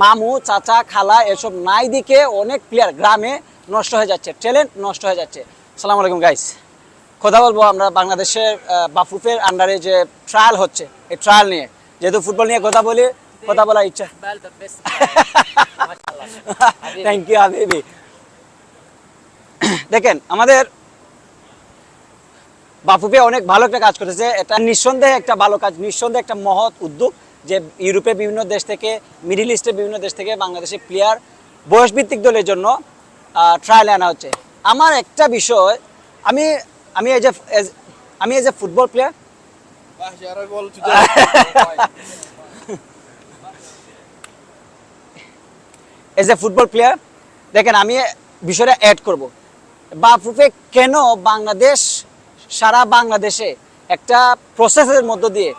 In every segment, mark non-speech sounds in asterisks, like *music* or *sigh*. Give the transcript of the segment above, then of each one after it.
মামু, চাচা, খালা এসব নাই দিকে অনেক প্লেয়ার গ্রামে নষ্ট হয়ে যাচ্ছে ট্যালেন্ট নষ্ট হয়ে যাচ্ছে। সালাম আলাইকুম গাইস কথা বলব আমরা বাংলাদেশের বাফুফের আন্ডারে যে ট্রায়াল হচ্ছে, এই ট্রায়াল নিয়ে। যেহেতু ফুটবল নিয়ে কথা বলি, কথা বলার ইচ্ছা. থ্যাংক ইউ হাবিবি দেখেন, আমাদের বাফুফে অনেক ভালো একটা কাজ করেছে। এটা নিঃসন্দেহে একটা ভালো কাজ, নিঃসন্দেহে একটা মহৎ উদ্যোগ। যে ইউরোপের বিভিন্ন দেশ থেকে মিডিল ইস্টের বিভিন্ন দেশ থেকে বাংলাদেশের প্লেয়ার বয়সভিত্তিক দলের জন্য ট্রায়ালে আনা হচ্ছে। আমার একটা বিষয় আমি আমি এজ এ আমি as a football player as a football player দেখেন আমি বিষয়টা অ্যাড করব। বাফুফে কেন বাংলাদেশ সারা বাংলাদেশে একটা প্রসেসের মধ্য দিয়ে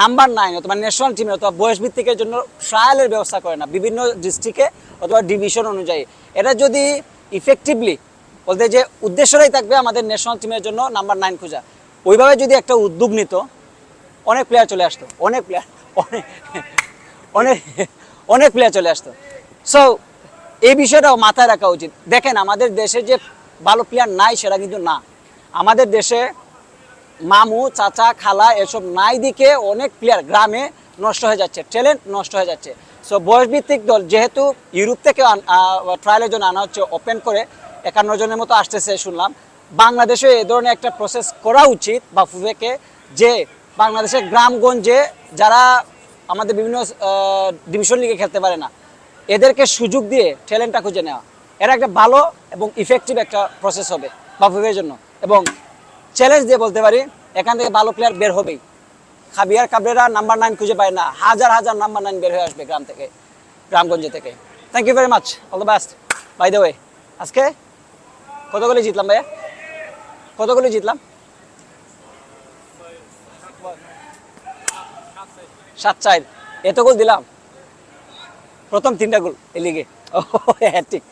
নাম্বার নাইন অথবা ন্যাশনাল টিমে অথবা বয়স ভিত্তিকের জন্য ট্রায়ালের ব্যবস্থা করে না। বিভিন্ন ডিস্ট্রিক্টে অথবা ডিভিশন অনুযায়ী। এটা যদি ইফেক্টিভলি বলতে যে উদ্দেশ্যটাই থাকবে আমাদের ন্যাশনাল টিমের জন্য নাম্বার নাইন খোঁজা। ওইভাবে যদি একটা উদ্যোগ নিত, অনেক প্লেয়ার চলে আসতো। অনেক প্লেয়ার অনেক অনেক অনেক প্লেয়ার চলে আসতো। সো এই বিষয়টাও মাথায় রাখা উচিত। দেখেন, আমাদের দেশে যে ভালো প্লেয়ার নাই, সেটা কিন্তু না। আমাদের দেশে মামু, চাচা, খালা এসব নাই দিকে অনেক প্লেয়ার গ্রামে নষ্ট হয়ে যাচ্ছে ট্যালেন্ট নষ্ট হয়ে যাচ্ছে। সো বয়সভিত্তিক দল যেহেতু ইউরোপ থেকে ট্রায়ালের জন্য আনা হচ্ছে ওপেন করে একান্ন জনের মতো আসতেছে শুনলাম। বাংলাদেশে এ ধরনের একটা প্রসেস করা উচিত বা ফুফেকে যে বাংলাদেশের গ্রামগঞ্জে যারা আমাদের বিভিন্ন ডিভিশন লিগে খেলতে পারে না, এদেরকে সুযোগ দিয়ে ট্যালেন্টটা খুঁজে নেওয়া। এটা একটা ভালো এবং ইফেক্টিভ একটা প্রসেস হবে বাফুফের জন্য। এবং চ্যালেঞ্জ দিয়ে বলতে পারি, এখান থেকে ভালো প্লেয়ার বের হবেই। খাবিয়ার কাবরেরা নাম্বার নাইন খুঁজে পায় না, হাজার হাজার নাম্বার নাইন বের হয়ে আসবে গ্রাম থেকে, গ্রামগঞ্জ থেকে। Thank you very much all the best by the way আজকে কতগুলি জিতলাম ভাইয়া? কতগুলি জিতলাম? সাত চার। এত গোল দিলাম? প্রথম তিনটা গোল এই লিগে *laughs* ও হ্যাঁ ঠিক।